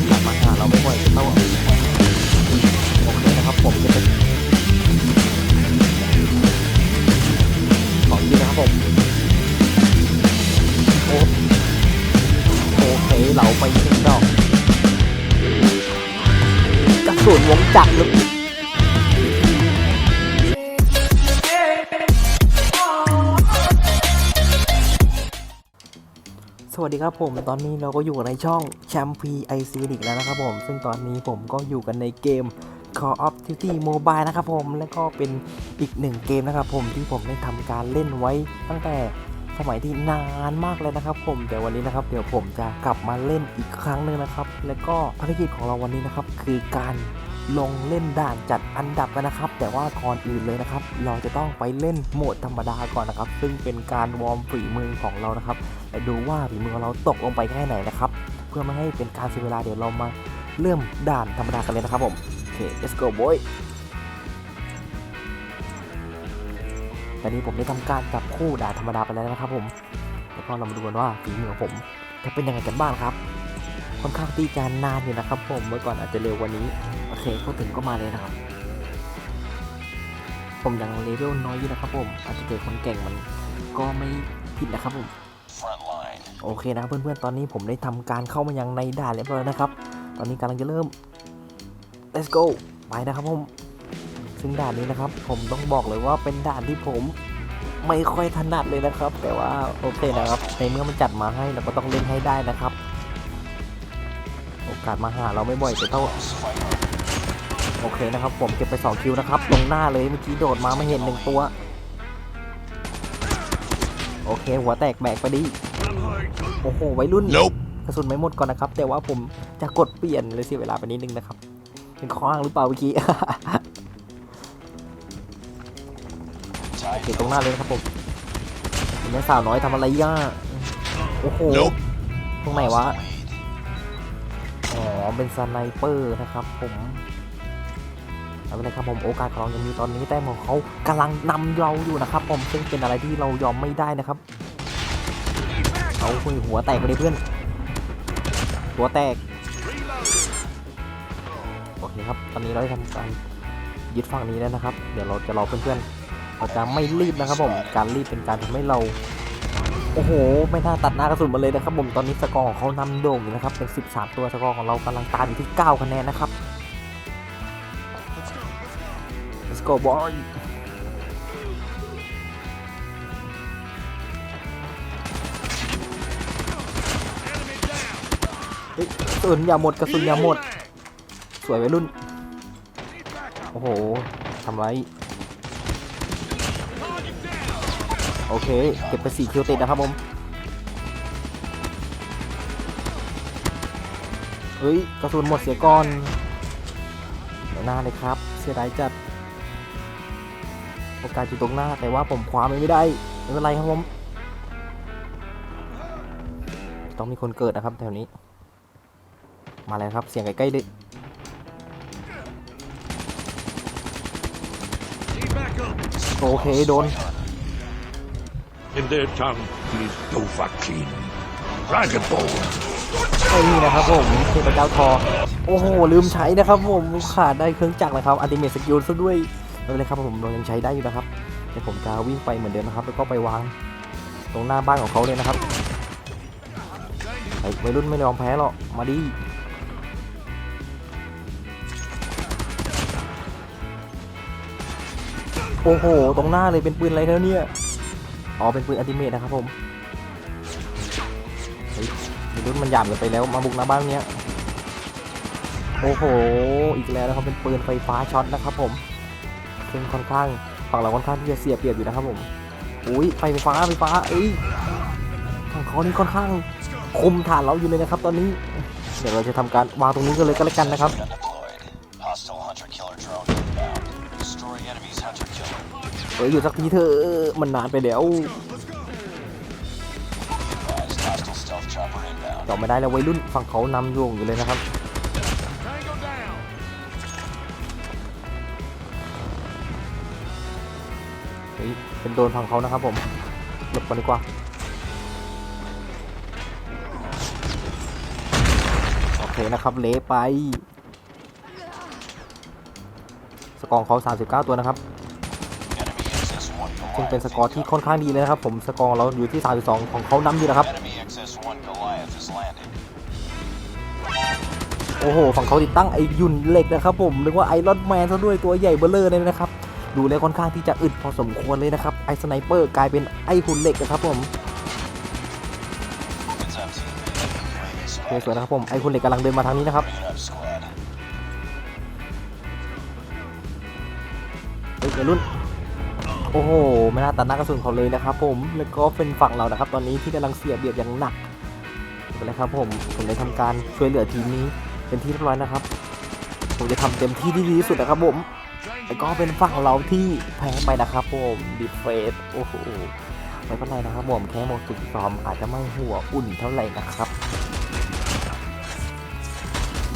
นกลับมาหาเราไม่บ่อยเท่าโอเคนะครับผมจะเป็นของดีนะครับผมโอโอเคเราไปถึงดอกกระสุนวงจักรหรือ วัสดีครับผม ตอนนี้เราก็อยู่ในช่องแชมพีไอซีวิกแล้วนะครับผม ซึ่งตอนนี้ผมก็อยู่กันในเกม Call of Duty Mobile นะครับผม และก็เป็นอีกหนึ่งเกมนะครับผมที่ผมได้ทำการเล่นไว้ตั้งแต่สมัยที่นานมากเลยนะครับผมแต่วันนี้นะครับเดี๋ยวผมจะกลับมาเล่นอีกครั้งหนึ่งนะครับ และก็ภารกิจของเราวันนี้นะครับคือการ ลงเล่นด่านจัดอันดับกันนะครับ แต่ว่าก่อนอื่นเลยนะครับ เราจะต้องไปเล่นโหมดธรรมดาก่อนนะครับ ซึ่งเป็นการวอร์มฝีมือของเรานะครับและดูว่าฝีมือเราตกลงไปแค่ไหนนะครับ เพื่อไม่ให้เป็นการเสียเวลาเดี๋ยวเรามาเริ่มด่านธรรมดากันเลยนะครับผมโอเค let's go boy ตอนนี้ผมได้ทำการจับคู่ด่านธรรมดาไปแล้วนะครับ ผมแล้วก็เรามาดูกันว่าฝีมือของผมจะเป็นยังไงกันบ้างครับ ค่อนข้างที่จะนานอยู่นะครับ ผมเมื่อก่อนอาจจะเร็วกว่านี้ เคพูดถึงก็มาเลยนะครับ ผมยังเลเวลน้อยอยู่นะครับผม อาจจะเจอคนเก่งมันก็ไม่ผิดนะครับผม โอเคนะเพื่อนๆ ตอนนี้ผมได้ทำการเข้ามายังในด่านเรียบร้อยนะครับ ตอนนี้กำลังจะเริ่ม let's go ไปนะครับผม ซึ่งด่านนี้นะครับ ผมต้องบอกเลยว่าเป็นด่านที่ผมไม่ค่อยถนัดเลยนะครับ แต่ว่าโอเคนะครับ ในเมื่อมันจัดมาให้เราก็ต้องเล่นให้ได้นะครับ โอกาสมาหาเราไม่บ่อยแต่เท่า โอเคนะครับ ผมเก็บไป2คิวนะครับลงหน้าเลยเมื่อกี้โดดมาไม่เห็นหนึ่งตัว โอเค หัวแตกแบกไปดิโอ้โหวัยรุ่น Nope. กระสุนไม่หมดก่อนนะครับ แต่ว่าผมจะกดเปลี่ยนเลยเสียเวลาไปนิดนึงนะครับเป็นข้ออ้างหรือเปล่าเมื่อกี้โอเคตรงหน้าเลยนะครับผมคุณแม่สาวน้อยทำอะไรย่าโอ้โห Nope. ตรงไหนวะ อ๋อ เป็นสไนเปอร์นะครับผม เอาเป็นไรครับผมโอกาสของเรายังมีตอนนี้แต้มของเขากำลังนำเราอยู่นะครับผมซึ่งเป็นอะไรที่เรายอมไม่ได้นะครับเอาคุยหัวแตกไปเลยเพื่อน หัวแตกโอเคครับตอนนี้เราได้ทำการยึดฝั่งนี้แล้วนะครับ เดี๋ยวเราจะรอเพื่อนๆเราจะไม่รีบนะครับผมการรีบเป็นการทำให้เราโอ้โห ไม่น่าตัดหน้ากระสุนมาเลยนะครับผมตอนนี้สกอร์ของเขานำโด่งอยู่นะครับเป็น 13 ตัวสกอร์ของเรากำลังตามอยู่ที่ 9 คะแนนนะครับ go boy เฮ้ยกระสุนอย่าหมดกระสุนอย่าหมด สวยวัยรุ่น โอ้โหทำไร โอเค เก็บไป4คิวติดนะครับผม เฮ้ย กระสุนหมดเสียก่อนไม่น่าเลยครับ เสียดายจัด โอกาสอยู่ตรงหน้า แต่ว่าผมคว้ามันไม่ได้ไม่เป็นไรครับผมต้องมีคนเกิดนะครับแถวนี้ มาแล้วครับเสียงใกล้ๆเลยโอเคโดน In their tongue, is Dovahkiin. Dragonborn. ไอ้นี่นะครับผมเทพเจ้าทอ โอ้โห ลืมใช้นะครับผม ขาดได้เครื่องจักรนะครับอัลติเมทสกิลซะด้วย ไม่เป็นไรครับผมเรายังใช้ได้อยู่นะครับเดี๋ยวผมจะวิ่งไปเหมือนเดิมนะครับแล้วก็ไปวางตรงหน้าบ้านของเขาเลยนะครับไอ้วัยรุ่นไม่ยอมแพ้หรอกมาดิโอ้โห ตรงหน้าเลยเป็นปืนอะไรแล้วเนี่ย อ๋อ เป็นปืนอัลติเมทนะครับผมเฮ้ยรุ่นมันหยาบเกินไปแล้ว มาบุกหน้าบ้านเนี้ย โอ้โห อีกแล้วนะครับ เป็นปืนไฟฟ้าช็อตนะครับผม ซึ่งค่อนข้างฝั่งเราค่อนข้างที่จะเสียเปรียบอยู่นะครับผมอุ้ยไฟฟ้าไฟฟ้าเอ้ยฝั่งเขานี่ค่อนข้างคุมฐานเราอยู่เลยนะครับ ตอนนี้เดี๋ยวเราจะทำการวางตรงนี้กันเลยก็แล้วกันนะครับเอ้ยอยู่สักทีเถอะมันนานไปแล้วจอไม่ได้แล้ววัยรุ่นฝั่งเขานำโยงอยู่เลยนะครับ เป็นโดนฝั่งเขานะครับผมหลบก่อนดีกว่าโอเคนะครับเละไปสกอร์ของเขา 39 ตัวนะครับซึ่งเป็นสกอร์ที่ค่อนข้างดีเลยนะครับผมสกอร์เราอยู่ที่ 32 ของเขานำอยู่นะครับโอ้โห ฝั่งเขาติดตั้งไอยุ่นเหล็กนะครับผมเรียกว่าไอรอนแมนซะด้วยตัวใหญ่เบ้อเลอร์เลยนะครับ ดูแล้วค่อนข้างที่จะอึดพอสมควรเลยนะครับ ไอสไนเปอร์กลายเป็นไอหุ่นเหล็กนะครับผมโอเคสวยนะครับผมไอหุ่นเหล็กกำลังเดินมาทางนี้นะครับเฮ้ยรุ่นโอ้โหไม่น่าตัดหน้ากระสุนเขาเลยนะครับผมแล้วก็เป็นฝั่งเรานะครับ ตอนนี้ที่กำลังเสียเบียดอย่างหนักไปเลยครับผมผมได้ทำการช่วยเหลือทีมนี้เป็นที่เรียบร้อยนะครับ ผมจะทำเต็มที่ที่ดีที่สุดนะครับผม แล้วก็เป็นฝั่งเราที่แพ้ไปนะครับผมดิเฟสโอ้โหไม่เป็นไรนะครับผมแค่หมดฝึกซ้อมอาจจะไม่หัวอุ่นเท่าไหร่นะครับ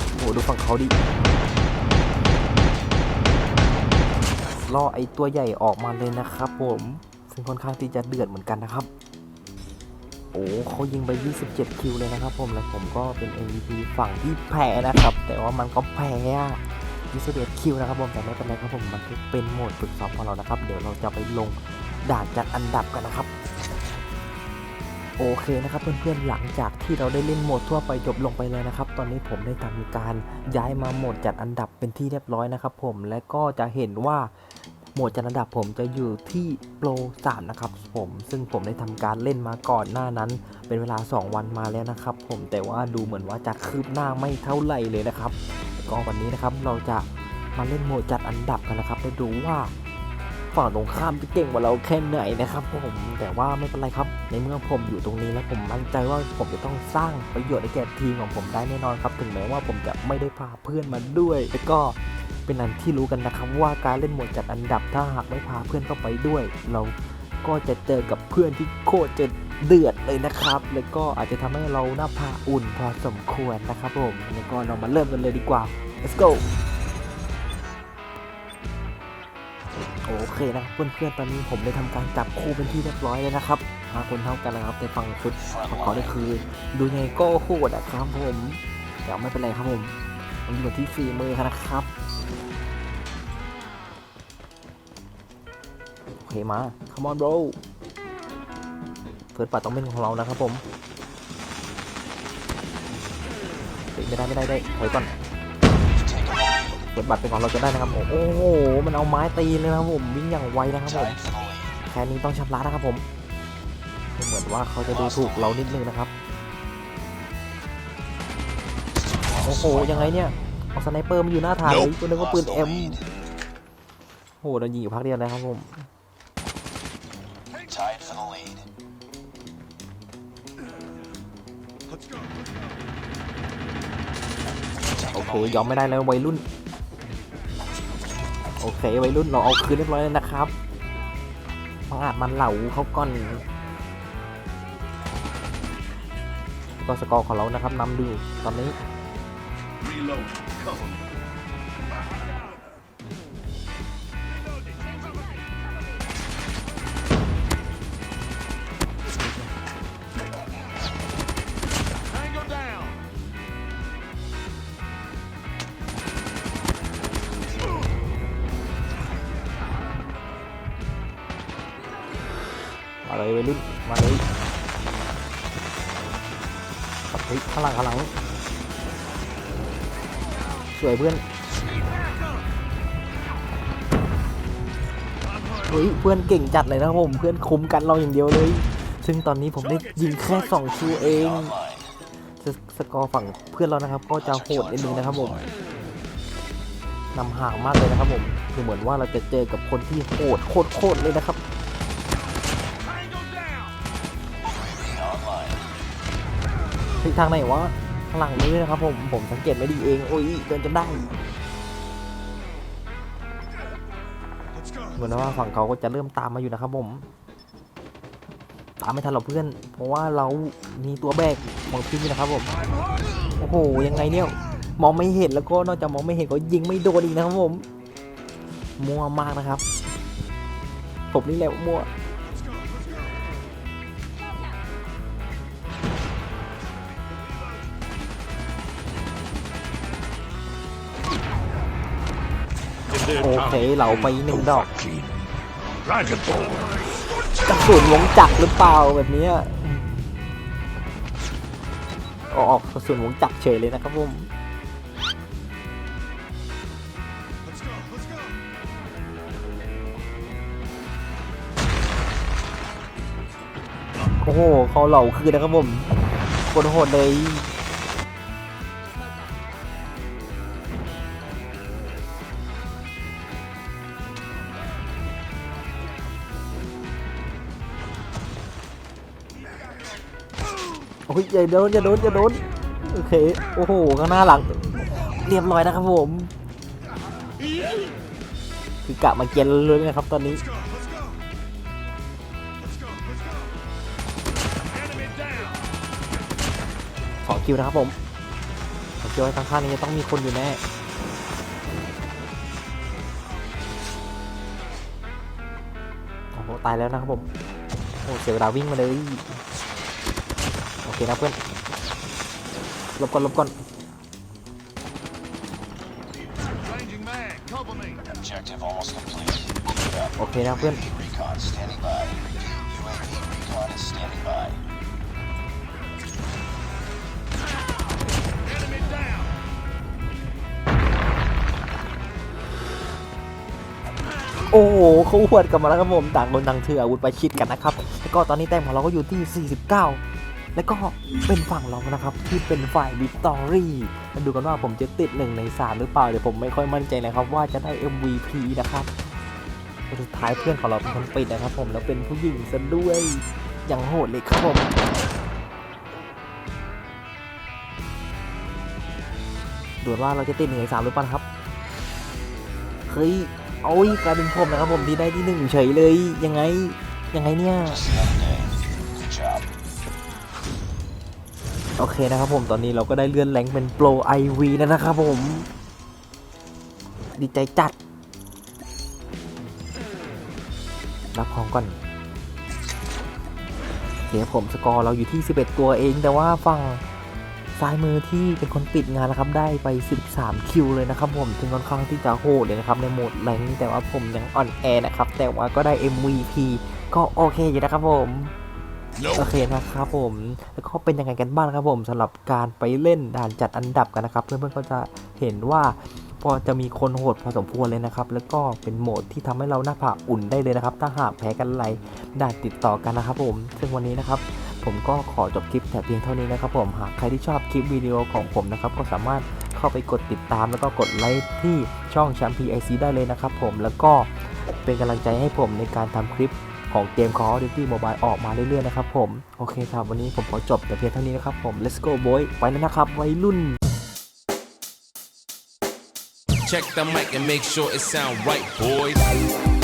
โอ้โหดูฝั่งเขาดิล่อไอตัวใหญ่ออกมาเลยนะครับผมซึ่งค่อนข้างที่จะเดือดเหมือนกันนะครับ โอ้เขายิงไป 27 คิวเลยนะครับผม และผมก็เป็น MVP ฝั่งที่แพ้นะครับ แต่ว่ามันก็แพ้ อะ21คิวนะครับผมแต่ไม่เป็นไรครับผมมันเป็นโหมดฝึกซ้อมของเรานะครับ เดี๋ยวเราจะไปลงด่านจัดอันดับกันนะครับ โอเคนะครับเพื่อนๆหลังจากที่เราได้เล่นโหมดทั่วไปจบลงไปแล้วนะครับ ตอนนี้ผมได้ทำการย้ายมาโหมดจัดอันดับเป็นที่เรียบร้อยนะครับ ผมและก็จะเห็นว่าโหมดจัดอันดับผมจะอยู่ที่โปร3นะครับผมซึ่งผมได้ทำการเล่นมาก่อนหน้านั้น เป็นเวลา 2 วันมาแล้วนะครับ ผมแต่ว่าดูเหมือนว่าจะคืบหน้าไม่เท่าไหร่เลยนะครับ ก็วันนี้นะครับเราจะมาเล่นโหมดจัดอันดับกันนะครับแล้วดูว่าฝั่งตรงข้ามจะเก่งกว่าเราแค่ไหนนะครับผมแต่ว่าไม่เป็นไรครับ ในเมื่อผมอยู่ตรงนี้แล้วผมมั่นใจว่าผมจะต้องสร้างประโยชน์ให้แก่ทีมของผมได้แน่นอนครับ ถึงแม้ว่าผมจะไม่ได้พาเพื่อนมาด้วยแต่ก็เป็นอันที่รู้กันนะครับ ว่าการเล่นโหมดจัดอันดับถ้าหากไม่พาเพื่อนเข้าไปด้วย เราก็จะเจอกับเพื่อนที่โคตรจะ เดือดเลยนะครับ แล้วก็อาจจะทำให้เราหน้าผาอุ่นพอสมควรนะครับผมแล้วก็เรามาเริ่มกันเลยดีกว่า let's go โอเคนะเพื่อนๆตอนนี้ผมได้ทำการจับคู่เป็นที่เรียบร้อยเลยนะครับห้าคนเท่ากันนะครับในฝั่งชุดของเขาเนี่ยคือ ดูยังไงก็โหดอะครับผมแต่ไม่เป็นไรครับผมมันอยู่ที่ฝีมือนะครับโอเคมา come on bro ฟิร์สปัดต้องเป็นของเรานะครับผมไม่ได้ไม่ได้ได้ถอยก่อนเปิดบัตรเป็นของเราจะได้นะครับผมโอ้โหมันเอาไม้ตีเลยนะครับผมวิ่งอย่างไวนะครับผมแค่นี้ต้องชำระนะครับผมเหมือนว่าเขาจะดูถูกเรานิดนึงนะครับโอ้โหยังไงเนี่ยเอาสไนเปอร์มาอยู่หน้าฐานเลยตัวนึงก็ปืนเอ็มโอ้โหโดนยิงอยู่พักเดียวเลยครับผม โอเคยอมไม่ได้แล้ววัยรุ่น โอเควัยรุ่นเราเอาคืนเรียบร้อยแล้วนะครับมังอาจมันเหล่าเขาก่อนก็สกอร์ของเรานะครับนำดูตอนนี้ เฮ้ยข้างหลังข้างหลังสวยเพื่อนเฮ้ยเพื่อนเก่งจัดเลยนะผมเพื่อนคุ้มกันเราอย่างเดียวเลย ซึ่งตอนนี้ผมได้ยิงแค่สองคิวเองสสกอร์ฝั่งเพื่อนเรานะครับ ก็จะโหดนิดนึงนะครับผมนำห่างมากเลยนะครับผมคือเหมือนว่าเราจะเจอกับคนที่โหดโคตรๆเลยนะครับ ทิศทางไหนวะข้างหลังนี้นะครับผมผมสังเกตไม่ดีเองโอ้ยเดินจนได้ เหมือนว่าฝั่งเขาก็จะเริ่มตามมาอยู่นะครับผมตามไม่ทันหรอกเพื่อน เพราะว่าเรามีตัวแบกของทีมนะครับผมโอ้โหยังไงเนี่ยมองไม่เห็นแล้วก็นอกจากมองไม่เห็นก็ยิงไม่โดนอีกนะครับผม มั่วมากนะครับผมนี่แหละมั่ว their Okay, tongue lão is bay nâng đọc. Dovahkiin. Dragon Ball. กระสุนวงจักรหรือเปล่าแบบนี้ออกกระสุนวงจักรเฉยเลยนะครับผมโอ้โหเขาเหล่าคืนนะครับผมโคตรโหดเลย โอ้ยอย่าโดนอย่าโดนอย่าโดนโอเคโอ้โหข้างหน้าหลัง เรียบร้อยนะครับผมคือกะมาเกียนเลยนะครับตอนนี้ขอคิวนะครับผมขอคิวไว้ข้างๆนี้จะต้องมีคนอยู่แน่โอ้โหตายแล้วนะครับผมโอ้เสียเวลาวิ่งมาเลย โอเคนะเพื่อนหลบก่อนหลบก่อน Objective almost complete. Keep up. โอเคนะเพื่อน Recon standing by. UAV recon is standing by. โอ้โหเขาหวดกลับมาแล้วครับผมต่างคนต่างถืออาวุธไปชิดกันนะครับ แล้วก็ตอนนี้แต้มของเราก็อยู่ที่ 49 แล้วก็เป็นฝั่งเรานะครับที่เป็นฝ่ายวิกตอรี่มาดูกันว่าผมจะติด1ใน3หรือเปล่าเดี๋ยวผมไม่ค่อยมั่นใจเลยครับ ว่าจะได้ MVP นะครับสุดท้ายเพื่อนของเราเป็นคนปิดนะครับ ผมแล้วเป็นผู้หญิงซะด้วยอย่างโหดเลยครับผมดูว่าเราจะติดหนึ่งในสามหรือเปล่าครับเฮ้ยโอ้ยกลายเป็นผมนะครับผมที่ได้ที่หนึ่งเฉยเลยยังไงยังไงเนี่ย โอเคนะครับผมตอนนี้เราก็ได้เลื่อนแรงเป็นโปรไอวีแล้วนะครับผม ดีใจจัด รับของก่อนเดี๋ยวผมสกอร์เราอยู่ที่ 11 ตัวเอง แต่ว่าฝั่งซ้ายมือที่เป็นคนปิดงานนะครับได้ไป 13 คิวเลยนะครับผมถึงค่อนข้างที่จะโหดเลยนะครับในโหมดแรงแต่ว่าผมยังอ่อนแอนะครับแต่ว่าก็ได้ MVP ก็โอเคอยู่นะครับผม โอเคนะครับผมแล้วก็เป็นยังไงกันบ้างครับผมสำหรับการไปเล่นด่านจัดอันดับกันนะครับ เพื่อนๆก็จะเห็นว่าพอจะมีคนโหดพอสมควรเลยนะครับ แล้วก็เป็นโหมดที่ทำให้เราหน้าผากอุ่นได้เลยนะครับ ถ้าหากแพ้กันไรด่านติดต่อกันนะครับ ผม ซึ่งวันนี้นะครับ ผมก็ขอจบคลิปแต่เพียงเท่านี้นะครับ ผมหากใครที่ชอบคลิปวิดีโอของผมนะครับ ก็สามารถเข้าไปกดติดตามแล้วก็กดไลค์ที่ช่องแชมป์พีไอซีได้เลยนะครับ ผมแล้วก็เป็นกำลังใจให้ผมในการทำคลิป ของเกม Call of Duty Mobile ออกมาเรื่อยๆนะครับผม โอเคครับ วันนี้ผมขอจบแต่เพียงเท่านี้นะครับผม let's go boy ไปแล้วนะครับวัยรุ่น Check the mic and make sure it sound right, boys.